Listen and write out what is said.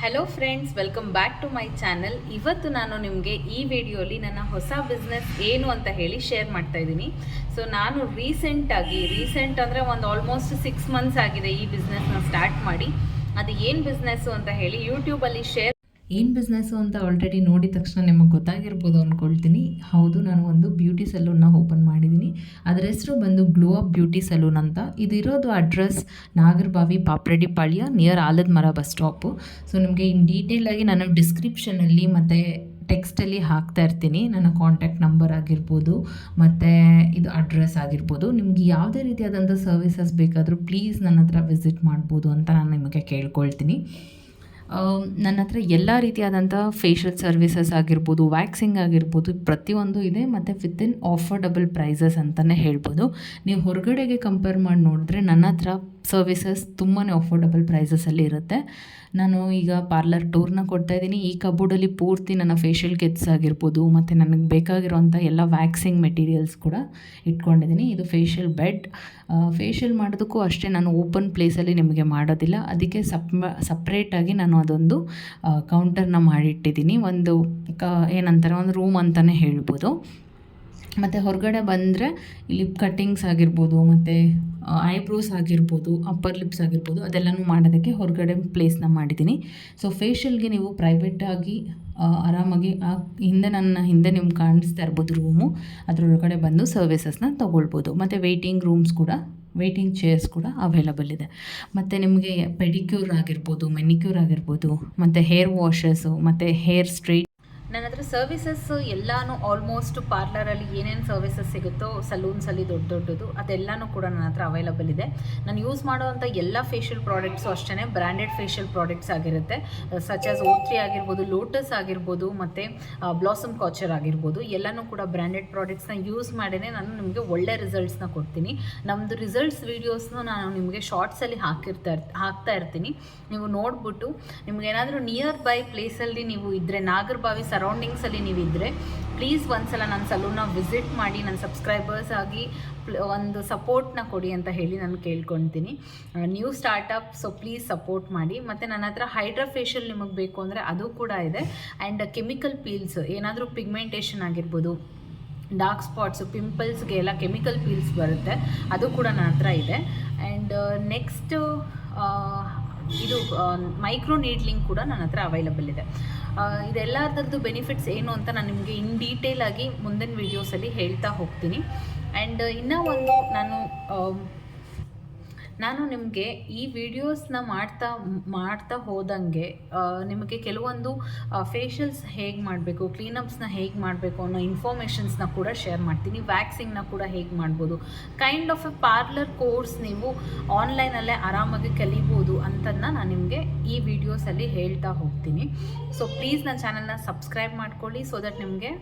Hello friends welcome back to my channel ಇವತ್ತು ನಾನು ನಿಮಗೆ ಈ ವಿಡಿಯೋಲಿ ನನ್ನ ಹೊಸ ಬಿಸ್ನೆಸ್ ಏನು ಅಂತ ಹೇಳಿ ಶೇರ್ ಮಾಡ್ತಾ ಇದ್ದೀನಿ. ಸೊ ನಾನು ರೀಸೆಂಟಾಗಿ ರೀಸೆಂಟ್ ಅಂದರೆ ಒಂದು ಆಲ್ಮೋಸ್ಟ್ ಸಿಕ್ಸ್ ಮಂತ್ಸ್ ಆಗಿದೆ ಈ ಬಿಸ್ನೆಸ್ನ ಸ್ಟಾರ್ಟ್ ಮಾಡಿ. ಅದು ಏನು ಬಿಸ್ನೆಸ್ಸು ಅಂತ ಹೇಳಿ ಯೂಟ್ಯೂಬಲ್ಲಿ ಶೇರ್ ಏನು ಬಿಸ್ನೆಸ್ಸು ಅಂತ ಆಲ್ರೆಡಿ ನೋಡಿದ ತಕ್ಷಣ ನಿಮಗೆ ಗೊತ್ತಾಗಿರ್ಬೋದು ಅಂದ್ಕೊಳ್ತೀನಿ ಹೌದು, ನಾನು ಒಂದು ಬ್ಯೂಟಿ ಸಲೂನ್ನ ಓಪನ್ ಮಾಡಿದ್ದೀನಿ ಅದರ ಹೆಸರು ಬಂದು ಗ್ಲೋ ಅಪ್ ಬ್ಯೂಟಿ ಸಲೂನ್ ಅಂತ. ಇದಿರೋದು ಅಡ್ರೆಸ್ ನಾಗರಬಾವಿ ಪಾಪ್ರೆಡ್ಡಿ ಪಾಳ್ಯ ನಿಯರ್ ಆಲದ ಮರ ಬಸ್ ಸ್ಟಾಪು ಸೊ ನಿಮಗೆ ಇನ್ ಡೀಟೇಲಾಗಿ ನಾನು ಡಿಸ್ಕ್ರಿಪ್ಷನಲ್ಲಿ ಮತ್ತು ಟೆಕ್ಸ್ಟಲ್ಲಿ ಹಾಕ್ತಾ ಇರ್ತೀನಿ. ನನ್ನ ಕಾಂಟ್ಯಾಕ್ಟ್ ನಂಬರ್ ಆಗಿರ್ಬೋದು, ಮತ್ತು ಇದು ಅಡ್ರೆಸ್ ಆಗಿರ್ಬೋದು. ನಿಮ್ಗೆ ಯಾವುದೇ ರೀತಿಯಾದಂಥ ಸರ್ವಿಸಸ್ ಬೇಕಾದರೂ ಪ್ಲೀಸ್ ನನ್ನ ಹತ್ರ ವಿಸಿಟ್ ಮಾಡ್ಬೋದು ಅಂತ ನಾನು ನಿಮಗೆ ಕೇಳ್ಕೊಳ್ತೀನಿ. ನನ್ನ ಹತ್ರ ಎಲ್ಲ ರೀತಿಯಾದಂಥ ಫೇಶಿಯಲ್ ಸರ್ವಿಸಸ್ ಆಗಿರ್ಬೋದು ವ್ಯಾಕ್ಸಿಂಗ್ ಆಗಿರ್ಬೋದು ಪ್ರತಿಯೊಂದು ಇದೆ. ಮತ್ತು ವಿತಿನ್ ಆಫರ್ಡಬಲ್ ಪ್ರೈಸಸ್ ಅಂತಲೇ ಹೇಳ್ಬೋದು. ನೀವು ಹೊರಗಡೆಗೆ ಕಂಪೇರ್ ಮಾಡಿ ನೋಡಿದ್ರೆ ನನ್ನ ಹತ್ರ ಸರ್ವಿಸಸ್ ತುಂಬಾ ಅಫೋರ್ಡಬಲ್ ಪ್ರೈಸಸಲ್ಲಿ ಇರುತ್ತೆ. ನಾನು ಈಗ ಪಾರ್ಲರ್ ಟೂರ್ನ ಕೊಡ್ತಾ ಇದ್ದೀನಿ. ಈ ಕಬೋರ್ಡಲ್ಲಿ ಪೂರ್ತಿ ನನ್ನ ಫೇಶಿಯಲ್ ಕಿಟ್ಸ್ ಆಗಿರ್ಬೋದು, ಮತ್ತು ನನಗೆ ಬೇಕಾಗಿರುವಂಥ ಎಲ್ಲ ವ್ಯಾಕ್ಸಿಂಗ್ ಮೆಟೀರಿಯಲ್ಸ್ ಕೂಡ ಇಟ್ಕೊಂಡಿದ್ದೀನಿ. ಇದು ಫೇಶಿಯಲ್ ಬೆಡ್ ಫೇಶಿಯಲ್ ಮಾಡೋದಕ್ಕೂ ಅಷ್ಟೇ ನಾನು ಓಪನ್ ಪ್ಲೇಸಲ್ಲಿ ನಿಮಗೆ ಮಾಡೋದಿಲ್ಲ. ಅದಕ್ಕೆ ಸಪ್ ಸಪ್ರೇಟಾಗಿ ನಾನು ಅದೊಂದು ಕೌಂಟರ್ನ ಮಾಡಿಟ್ಟಿದ್ದೀನಿ. ಒಂದು, ಕ, ಏನಂತಾರೆ, ಒಂದು ರೂಮ್ ಅಂತಲೇ ಹೇಳ್ಬೋದು. ಮತ್ತು ಹೊರಗಡೆ ಬಂದರೆ ಲಿಪ್ ಕಟ್ಟಿಂಗ್ಸ್ ಆಗಿರ್ಬೋದು, ಮತ್ತು ಐಬ್ರೋಸ್ ಆಗಿರ್ಬೋದು ಅಪ್ಪರ್ ಲಿಪ್ಸ್ ಆಗಿರ್ಬೋದು, ಅದೆಲ್ಲನೂ ಮಾಡೋದಕ್ಕೆ ಹೊರಗಡೆ ಪ್ಲೇಸ್ನ ಮಾಡಿದ್ದೀನಿ. ಸೊ ಫೇಶಿಯಲ್ಗೆ ನೀವು ಪ್ರೈವೇಟಾಗಿ ಆರಾಮಾಗಿ, ಆ, ಹಿಂದೆ ನನ್ನ ಹಿಂದೆ ನಿಮ್ಗೆ ಕಾಣಿಸ್ತಾ ಇರ್ಬೋದು ರೂಮು ಅದರೊಳಗಡೆ ಬಂದು ಸರ್ವಿಸಸ್ನ ತೊಗೊಳ್ಬೋದು. ಮತ್ತು ವೆಯ್ಟಿಂಗ್ ರೂಮ್ಸ್ ಕೂಡ ವೆಯ್ಟಿಂಗ್ ಚೇರ್ಸ್ ಕೂಡ ಅವೈಲಬಲ್ ಇದೆ. ಮತ್ತು ನಿಮಗೆ ಪೆಡಿಕ್ಯೂರ್ ಆಗಿರ್ಬೋದು ಮೆನಿಕ್ಯೂರ್ ಆಗಿರ್ಬೋದು, ಮತ್ತು ಹೇರ್ ವಾಷಸ್ಸು ಮತ್ತು ಹೇರ್ ಸ್ಟ್ರೈಟ್ ನನ್ನ ಹತ್ರ ಸರ್ವಿಸಸ್ ಎಲ್ಲಾನು ಆಲ್ಮೋಸ್ಟ್ ಪಾರ್ಲರಲ್ಲಿ ಏನೇನು ಸರ್ವಿಸಸ್ ಸಿಗುತ್ತೋ ಸಲೂನ್ಸಲ್ಲಿ ದೊಡ್ಡ ದೊಡ್ಡದು, ಅದೆಲ್ಲನೂ ಕೂಡ ನನ್ನ ಹತ್ರ ಅವೈಲಬಲ್ ಇದೆ. ನಾನು ಯೂಸ್ ಮಾಡುವಂಥ ಎಲ್ಲ ಫೇಶಿಯಲ್ ಪ್ರಾಡಕ್ಟ್ಸು ಅಷ್ಟೇ ಬ್ರ್ಯಾಂಡೆಡ್ ಫೇಶಿಯಲ್ ಪ್ರಾಡಕ್ಟ್ಸ್ ಆಗಿರುತ್ತೆ. ಸಚ್ ಆಸ್ ಓತ್ರಿ ಆಗಿರ್ಬೋದು ಲೋಟಸ್ ಆಗಿರ್ಬೋದು, ಮತ್ತು ಬ್ಲಾಸಮ್ ಕಾಚರ್ ಆಗಿರ್ಬೋದು, ಎಲ್ಲನೂ ಕೂಡ ಬ್ರ್ಯಾಂಡೆಡ್ ಪ್ರಾಡಕ್ಟ್ಸ್ನ ಯೂಸ್ ಮಾಡೇ ನಾನು ನಿಮಗೆ ಒಳ್ಳೆ ರಿಸಲ್ಟ್ಸ್ನ ಕೊಡ್ತೀನಿ. ನಮ್ಮದು ರಿಸಲ್ಟ್ಸ್ ವೀಡಿಯೋಸ್ನ ನಾನು ನಿಮಗೆ ಶಾರ್ಟ್ಸಲ್ಲಿ ಹಾಕಿರ್ತಾ ಹಾಕ್ತಾ ಇರ್ತೀನಿ. ನೀವು ನೋಡ್ಬಿಟ್ಟು ನಿಮಗೇನಾದರೂ ನಿಯರ್ ಬೈ ಪ್ಲೇಸಲ್ಲಿ ನೀವು ಇದ್ದರೆ ನಾಗರಬಾವಿ ಸರೌಂಡಿಂಗ್ಸಲ್ಲಿ ನೀವು ಇದ್ದರೆ ಪ್ಲೀಸ್ ಒಂದ್ಸಲ ನನ್ನ ಸಲೂನ್ನ ವಿಸಿಟ್ ಮಾಡಿ, ನನ್ನ ಸಬ್ಸ್ಕ್ರೈಬರ್ಸ್ ಆಗಿ ಒಂದು ಸಪೋರ್ಟ್ನ ಕೊಡಿ ಅಂತ ಹೇಳಿ ನಾನು ಕೇಳ್ಕೊಳ್ತೀನಿ new startup so please support ಮಾಡಿ. ಮತ್ತು ನನ್ನ ಹತ್ರ ಹೈಡ್ರಾ ಫೇಶಿಯಲ್ ನಿಮಗೆ ಬೇಕು ಅಂದರೆ ಅದು ಕೂಡ ಇದೆ. ಆ್ಯಂಡ್ ಕೆಮಿಕಲ್ ಪೀಲ್ಸ್ ಏನಾದರೂ ಪಿಗ್ಮೆಂಟೇಷನ್ ಆಗಿರ್ಬೋದು ಡಾರ್ಕ್ ಸ್ಪಾಟ್ಸು ಪಿಂಪಲ್ಸ್ಗೆ ಎಲ್ಲ ಕೆಮಿಕಲ್ ಪೀಲ್ಸ್ ಬರುತ್ತೆ. ಅದು ಕೂಡ ನನ್ನ ಹತ್ರ ಇದೆ. ಆ್ಯಂಡ್ ನೆಕ್ಸ್ಟು ಇದು ಮೈಕ್ರೋ ನೀಡ್ಲಿಂಗ್ ಕೂಡ ನನ್ನ ಹತ್ರ ಅವೈಲಬಲ್ ಇದೆ. ಇದೆಲ್ಲ ಇದೆಲ್ಲದರದ್ದು ಬೆನಿಫಿಟ್ಸ್ ಏನು ಅಂತ ನಾನು ನಿಮಗೆ ಇನ್ ಡೀಟೇಲ್ ಆಗಿ ಮುಂದಿನ ವೀಡಿಯೋಸಲ್ಲಿ ಹೇಳ್ತಾ ಹೋಗ್ತೀನಿ. ಆ್ಯಂಡ್ ಇನ್ನೂ ಒಂದು ನಾನು ನಾನು ನಿಮಗೆ ಈ ವಿಡಿಯೋಸ್ನ ಮಾಡ್ತಾ ಮಾಡ್ತಾ ಹೋದಂಗೆ ನಿಮಗೆ ಕೆಲವೊಂದು ಫೇಶಿಯಲ್ಸ್ ಹೇಗೆ ಮಾಡಬೇಕು ಕ್ಲೀನಪ್ಸ್ನ ಹೇಗೆ ಮಾಡಬೇಕು ಅನ್ನೋ ಇನ್ಫಾರ್ಮೇಷನ್ಸ್ನ ಕೂಡ ಶೇರ್ ಮಾಡ್ತೀನಿ. ವ್ಯಾಕ್ಸಿಂಗ್ನ ಕೂಡ ಹೇಗೆ ಮಾಡ್ಬೋದು. Kind of a parlour course ನೀವು ಆನ್ಲೈನಲ್ಲೇ ಆರಾಮಾಗಿ ಕಲಿಬೋದು ಅಂತನ್ನ ನಾನು ನಿಮಗೆ ಈ ವಿಡಿಯೋಸಲ್ಲಿ ಹೇಳ್ತಾ ಹೋಗ್ತೀನಿ. ಸೊ ಪ್ಲೀಸ್ ನನ್ನ ಚಾನಲ್ನ ಸಬ್ಸ್ಕ್ರೈಬ್ ಮಾಡ್ಕೊಳ್ಳಿ ಸೊ ದಟ್ ನಿಮಗೆ